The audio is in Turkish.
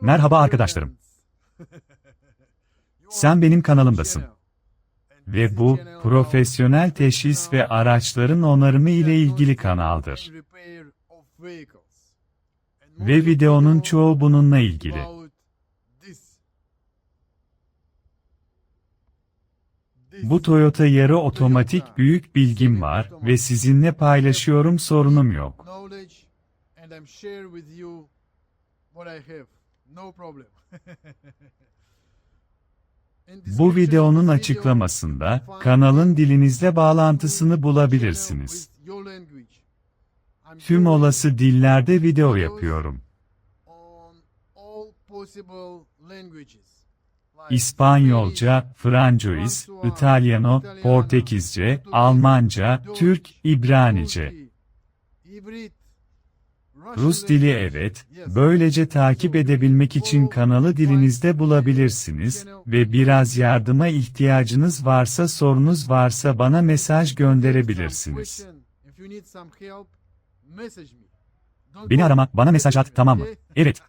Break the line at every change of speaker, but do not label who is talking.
Merhaba arkadaşlarım. Sen benim kanalımdasın. Ve bu, profesyonel teşhis ve araçların onarımı ile ilgili kanaldır. Ve videonun çoğu bununla ilgili. Bu Toyota yarı otomatik büyük bilgim var ve sizinle paylaşıyorum sorunum yok. Bu videonun açıklamasında kanalın dilinizle bağlantısını bulabilirsiniz. Tüm olası dillerde video yapıyorum. İspanyolca, Francois, İtalyano, Portekizce,
Portekiz,
Almanca, Türk, İbranice. Rus dili evet, böylece takip edebilmek için kanalı dilinizde bulabilirsiniz ve biraz yardıma ihtiyacınız varsa sorunuz varsa bana mesaj gönderebilirsiniz. Beni arama, bana mesaj at, tamam mı? Evet.